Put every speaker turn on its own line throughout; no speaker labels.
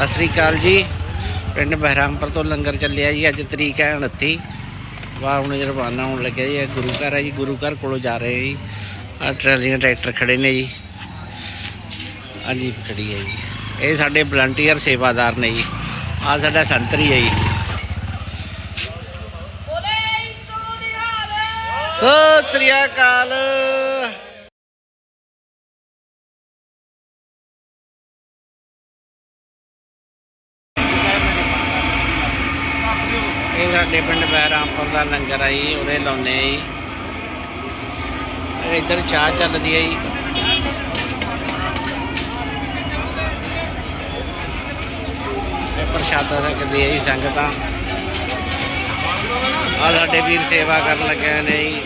ਸਤਿ ਸ੍ਰੀ ਅਕਾਲ ਜੀ। ਪਿੰਡ ਬਹਿਰਾਮਪੁਰ ਤੋਂ ਲੰਗਰ ਚੱਲਿਆ ਜੀ, ਅੱਜ ਤਰੀਕ ਹੈ 29 ਵਾਹ, ਹੁਣ ਰਵਾਨਾ ਹੋਣ ਲੱਗਿਆ ਜੀ ਗੁਰੂ ਘਰ ਹੈ ਜੀ, ਗੁਰੂ ਘਰ ਕੋਲੋਂ ਜਾ ਰਹੇ ਜੀ। ਆ ਟਰਾਲੀਆਂ ਟਰੈਕਟਰ ਖੜੇ ਨੇ ਜੀ। ਆ ਜੀ ਖੜੀ ਹੈ ਜੀ। ਇਹ ਸਾਡੇ ਵਲੰਟੀਅਰ ਸੇਵਾਦਾਰ ਨੇ ਜੀ। ਆ ਸਾਡਾ ਸੰਤਰੀ ਹੈ ਜੀ। ਸਤਿ ਸ੍ਰੀ ਅਕਾਲ। ਸਾਡੇ ਪਿੰਡ ਬਹਿਰਾਮਪੁਰ ਦਾ ਲੰਗਰ ਆ ਜੀ, ਉਰੇ ਲਾਉਨੇ ਆ ਜੀ। ਇੱਧਰ ਚਾਹ ਚੱਲਦੀ ਹੈ ਜੀ। ਇਹ ਪ੍ਰਸ਼ਾਦਾ ਸਕਦੀ ਹੈ ਜੀ ਸੰਗਤਾਂ। ਆ ਸਾਡੇ ਵੀਰ ਸੇਵਾ ਕਰਨ ਲੱਗੇ ਨੇ ਜੀ।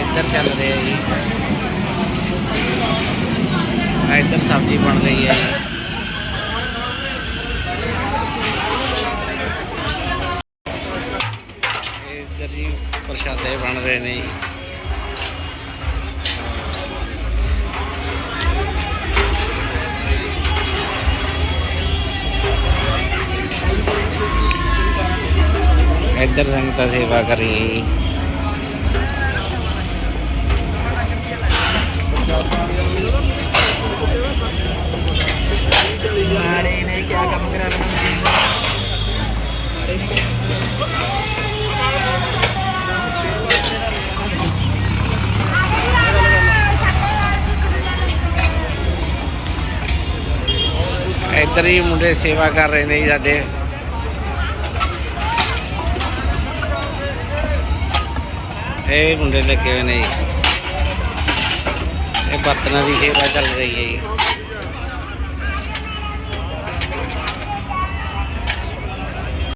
ਇੱਧਰ ਚੱਲ ਰਿਹਾ ਜੀ। ਇੱਧਰ ਸਬਜ਼ੀ ਬਣ ਰਹੀ ਹੈ ਜੀ ਪ੍ਰਸ਼ਾਦੇ ਬਣ ਰਹੇ ਨੇ। ਇੱਧਰ ਸੰਗਤਾਂ ਸੇਵਾ ਕਰ ਇੱਧਰ ਹੀ ਮੁੰਡੇ ਸੇਵਾ ਕਰ ਰਹੇ ਨੇ ਜੀ ਸਾਡੇ। ਇਹ ਮੁੰਡੇ ਲੱਗੇ ਹੋਏ ਨੇ ਜੀ। ਇਹ ਬਰਤਨਾਂ ਦੀ ਸੇਵਾ ਚੱਲ ਰਹੀ ਹੈ ਜੀ।